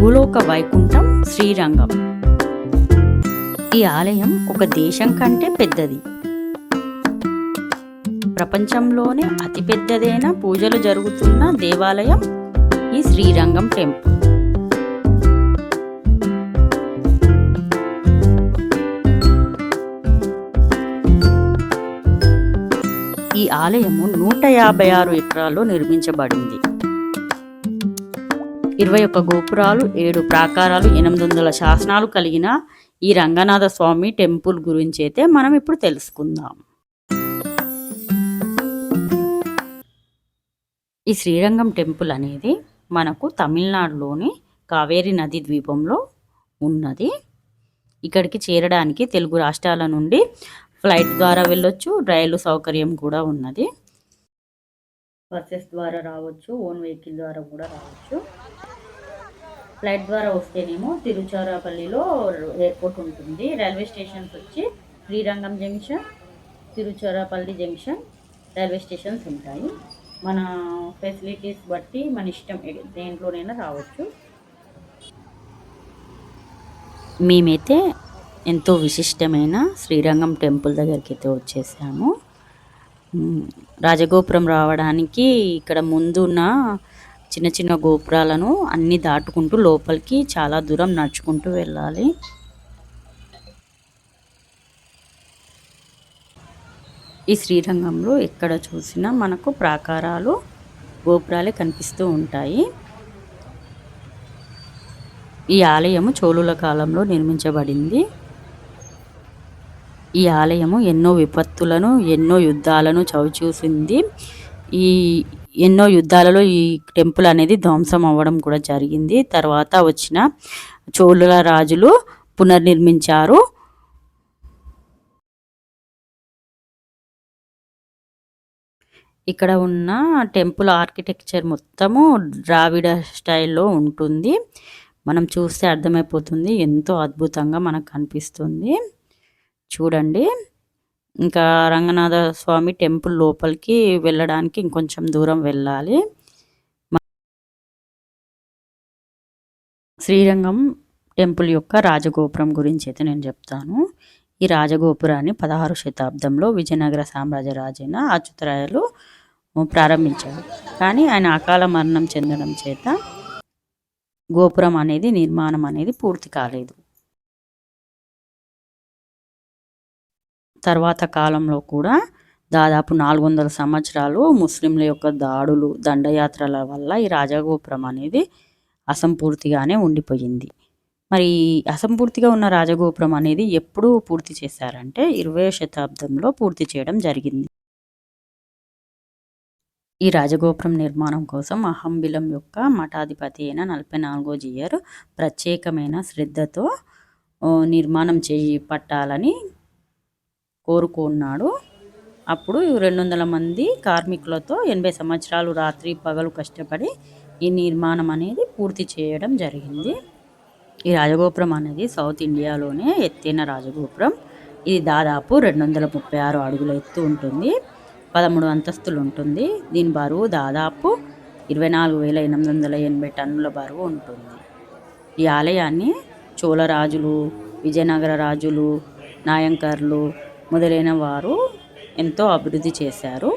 భూలోక వైకుంఠం శ్రీరంగం. ఈ ఆలయం ఒక దేశం కంటే పెద్దది. ప్రపంచంలోనే అతిపెద్దదైన పూజలు జరుగుతున్న దేవాలయం ఈ శ్రీరంగం టెంపుల్. ఈ ఆలయము నూట యాభై ఆరు ఎకరాల్లో నిర్మించబడింది. ఇరవై ఒక్క గోపురాలు ఏడు ప్రాకారాలు ఎనిమిది వందల శాసనాలు కలిగిన ఈ రంగనాథ స్వామి టెంపుల్ గురించి అయితే మనం ఇప్పుడు తెలుసుకుందాం. ఈ శ్రీరంగం టెంపుల్ అనేది మనకు తమిళనాడులోని కావేరి నది ద్వీపంలో ఉన్నది. ఇక్కడికి చేరడానికి తెలుగు రాష్ట్రాల నుండి ఫ్లైట్ ద్వారా వెళ్ళొచ్చు రైలు సౌకర్యం కూడా ఉన్నది. బస్సెస్ ద్వారా రావచ్చు ఓన్ వెహికల్ ద్వారా కూడా రావచ్చు. ఫ్లైట్ ద్వారా వస్తేనేమో తిరుచారాపల్లిలో ఎయిర్పోర్ట్ ఉంటుంది. రైల్వే స్టేషన్స్ వచ్చి Srirangam junction Tiruchirappalli junction railway stations ఉంటాయి. మన ఫెసిలిటీస్ బట్టి మన ఇష్టం దేంట్లోనైనా రావచ్చు. మేమైతే ఎంతో విశిష్టమైన శ్రీరంగం టెంపుల్ దగ్గరికి అయితే వచ్చేసాము రాజగోపురం రావడానికి ఇక్కడ ముందున్న చిన్న చిన్న గోపురాలను అన్ని దాటుకుంటూ లోపలికి చాలా దూరం నడుచుకుంటూ వెళ్ళాలి. ఈ శ్రీరంగంలో ఎక్కడ చూసినా మనకు ప్రాకారాలు గోపురాలే కనిపిస్తూ ఉంటాయి. ఈ ఆలయము చోళుల కాలంలో నిర్మించబడింది. ఈ ఆలయము ఎన్నో విపత్తులను ఎన్నో యుద్ధాలను చవిచూసింది. ఈ ఎన్నో యుద్ధాలలో ఈ టెంపుల్ అనేది ధ్వంసం అవ్వడం కూడా జరిగింది. తర్వాత వచ్చిన చోళుల రాజులు పునర్నిర్మించారు. ఇక్కడ ఉన్న టెంపుల్ ఆర్కిటెక్చర్ మొత్తము ద్రావిడ స్టైల్లో ఉంటుంది. మనం చూస్తే అర్థమైపోతుంది ఎంతో అద్భుతంగా మనకు కనిపిస్తుంది. చూడండి. ఇంకా రంగనాథ స్వామి టెంపుల్ లోపలికి వెళ్ళడానికి ఇంకొంచెం దూరం వెళ్ళాలి. శ్రీరంగం టెంపుల్ యొక్క రాజగోపురం గురించి అయితే నేను చెప్తాను. ఈ రాజగోపురాన్ని పదహారు శతాబ్దంలో విజయనగర సామ్రాజ్య రాజైన అచ్యుతరాయలు ప్రారంభించారు. కానీ ఆయన అకాల మరణం చెందడం చేత గోపురం అనేది నిర్మాణం అనేది పూర్తి కాలేదు. తర్వాత కాలంలో కూడా దాదాపు నాలుగు వందల సంవత్సరాలు ముస్లింల యొక్క దాడులు దండయాత్రల వల్ల ఈ రాజగోపురం అనేది అసంపూర్తిగానే ఉండిపోయింది. మరి అసంపూర్తిగా ఉన్న రాజగోపురం అనేది ఎప్పుడు పూర్తి చేశారంటే ఇరవై శతాబ్దంలో పూర్తి చేయడం జరిగింది. ఈ రాజగోపురం నిర్మాణం కోసం అహంబిలం యొక్క మఠాధిపతి అయిన నలభై నాలుగో జియర్ ప్రత్యేకమైన శ్రద్ధతో నిర్మాణం చేపట్టాలని పట్టాలని కోరుకున్నాడు. అప్పుడు రెండు వందల మంది కార్మికులతో ఎనభై సంవత్సరాలు రాత్రి పగలు కష్టపడి ఈ నిర్మాణం అనేది పూర్తి చేయడం జరిగింది. ఈ రాజగోపురం అనేది సౌత్ ఇండియాలోనే ఎత్తైన రాజగోపురం. ఇది దాదాపు రెండు వందల ముప్పై ఆరు అడుగుల ఎత్తు ఉంటుంది. పదమూడు అంతస్తులు ఉంటుంది. దీని బరువు దాదాపు ఇరవై నాలుగు వేల ఎనిమిది వందల ఎనభై టన్నుల బరువు ఉంటుంది. ఈ ఆలయాన్ని చోళరాజులు విజయనగర రాజులు నాయంకర్లు మొదలైన వారు ఎంతో అభివృద్ధి చేశారు.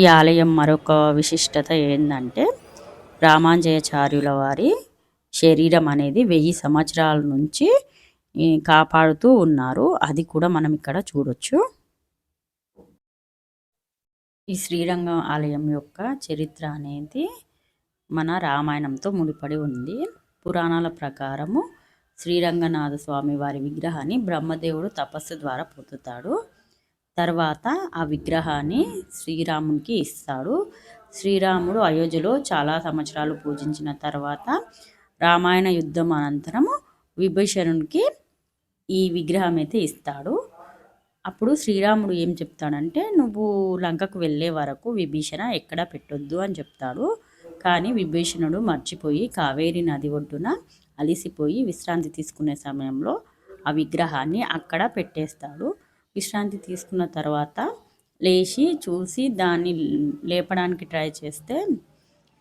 ఈ ఆలయం మరొక విశిష్టత ఏంటంటే రామాంజయాచార్యుల వారి శరీరం అనేది వెయ్యి సంవత్సరాల నుంచి కాపాడుతూ ఉన్నారు. అది కూడా మనం ఇక్కడ చూడొచ్చు. ఈ శ్రీరంగం ఆలయం యొక్క చరిత్ర అనేది మన రామాయణంతో ముడిపడి ఉంది. పురాణాల ప్రకారము శ్రీరంగనాథ స్వామి వారి విగ్రహాన్ని బ్రహ్మదేవుడు తపస్సు ద్వారా పొందుతాడు. తర్వాత ఆ విగ్రహాన్ని శ్రీరామునికి ఇస్తాడు. శ్రీరాముడు అయోధ్యలో చాలా సంవత్సరాలు పూజించిన తర్వాత రామాయణ యుద్ధం అనంతరము విభీషణునికి ఈ విగ్రహం అయితే ఇస్తాడు. అప్పుడు శ్రీరాముడు ఏం చెప్తాడంటే నువ్వు లంకకు వెళ్ళే వరకు విభీషణ ఎక్కడ పెట్టొద్దు అని చెప్తాడు. కానీ విభీషణుడు మర్చిపోయి కావేరి నది ఒడ్డున అలిసిపోయి విశ్రాంతి తీసుకునే సమయంలో ఆ విగ్రహాన్ని అక్కడ పెట్టేస్తాడు. విశ్రాంతి తీసుకున్న తర్వాత లేచి చూసి దాన్ని లేపడానికి ట్రై చేస్తే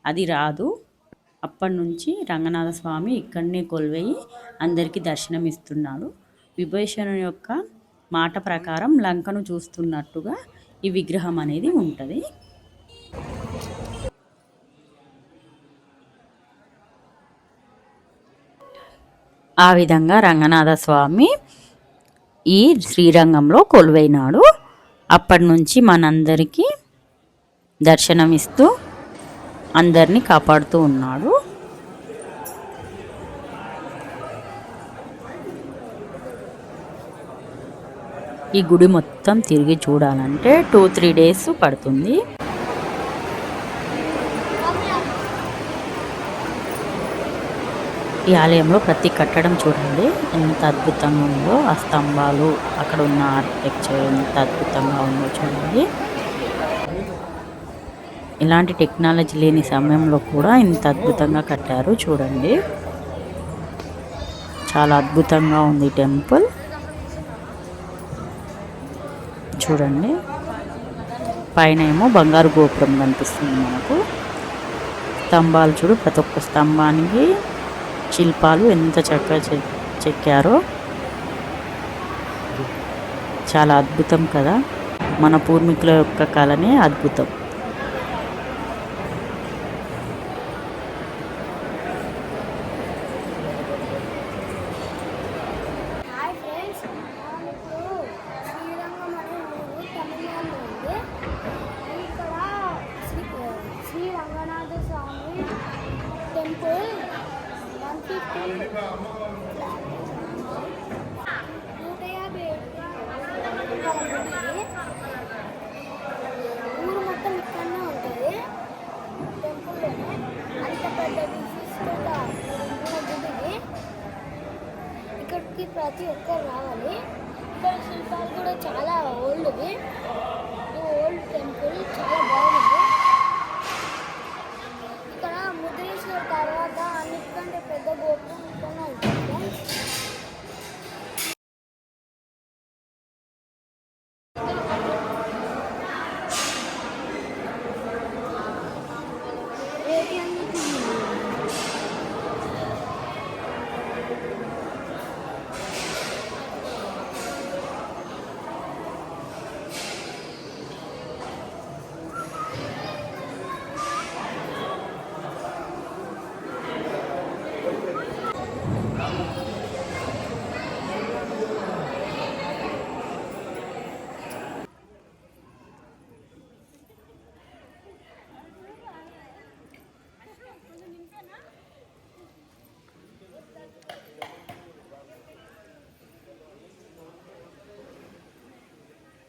అది రాదు. అప్పటి నుంచి రంగనాథ స్వామి ఇక్కడనే కొలువయి అందరికీ దర్శనం ఇస్తున్నాడు విభీషణుని యొక్క మాట ప్రకారం లంకను చూస్తున్నట్టుగా ఈ విగ్రహం అనేది ఉంటుంది. ఆ విధంగా రంగనాథ స్వామి ఈ శ్రీరంగంలో కొలువైనాడు. అప్పటి నుంచి మనందరికీ దర్శనమిస్తూ అందరినీ కాపాడుతూ ఉన్నాడు. ఈ గుడి మొత్తం తిరిగి చూడాలంటే టూ త్రీ డేస్ పడుతుంది. ఈ ఆలయంలో ప్రతి కట్టడం చూడండి. ఎంత అద్భుతంగా ఉందో ఆ స్తంభాలు అక్కడ ఉన్న ఆర్కిటెక్చర్ ఎంత అద్భుతంగా ఉందో చూడండి. ఇలాంటి టెక్నాలజీ లేని సమయంలో కూడా ఇంత అద్భుతంగా కట్టారు చూడండి. చాలా అద్భుతంగా ఉంది టెంపుల్. చూడండి. పైన ఏమో బంగారు గోపురం కనిపిస్తుంది మనకు. స్తంభాలు చూడు ప్రతి ఒక్క స్తంభానికి శిల్పాలు ఎంత చక్కగా చెక్కారో. చాలా అద్భుతం కదా. మన పూర్వీకుల యొక్క కళనే అద్భుతం హాయ్ ఫ్రెండ్స్ మనం ఇప్పుడు శ్రీరంగం అనే ఊరు తమిళనాడులో ఉంది ఇక్కడ Sri Sri Ranganatha Swamy temple one fifty నూట యాభై ఏళ్ళ గుడి. ఊరు మొత్తం ఇక్కడనే ఉంటుంది టెంపుల్లోనే అంత పెద్ద విశిష్టత గుడికి ఇక్కడికి ప్రతి ఒక్కరు రావాలి. ఇక్కడ శిల్పాలు కూడా చాలా ఓల్డ్వి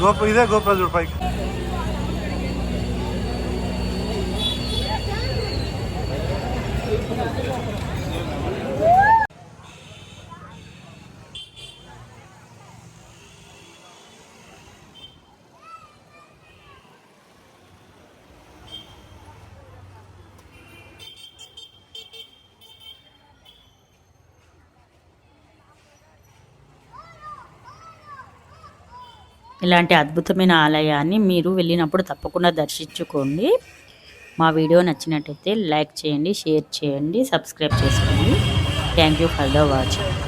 గోప ఇదే గోపుర చూడు పైకి ఇలాంటి అద్భుతమైన ఆలయాన్ని మీరు వెళ్ళినప్పుడు తప్పకుండా దర్శించుకోండి. మా వీడియో నచ్చినట్టయితే లైక్ చేయండి షేర్ చేయండి సబ్స్క్రైబ్ చేసుకోండి. Thank you for the watching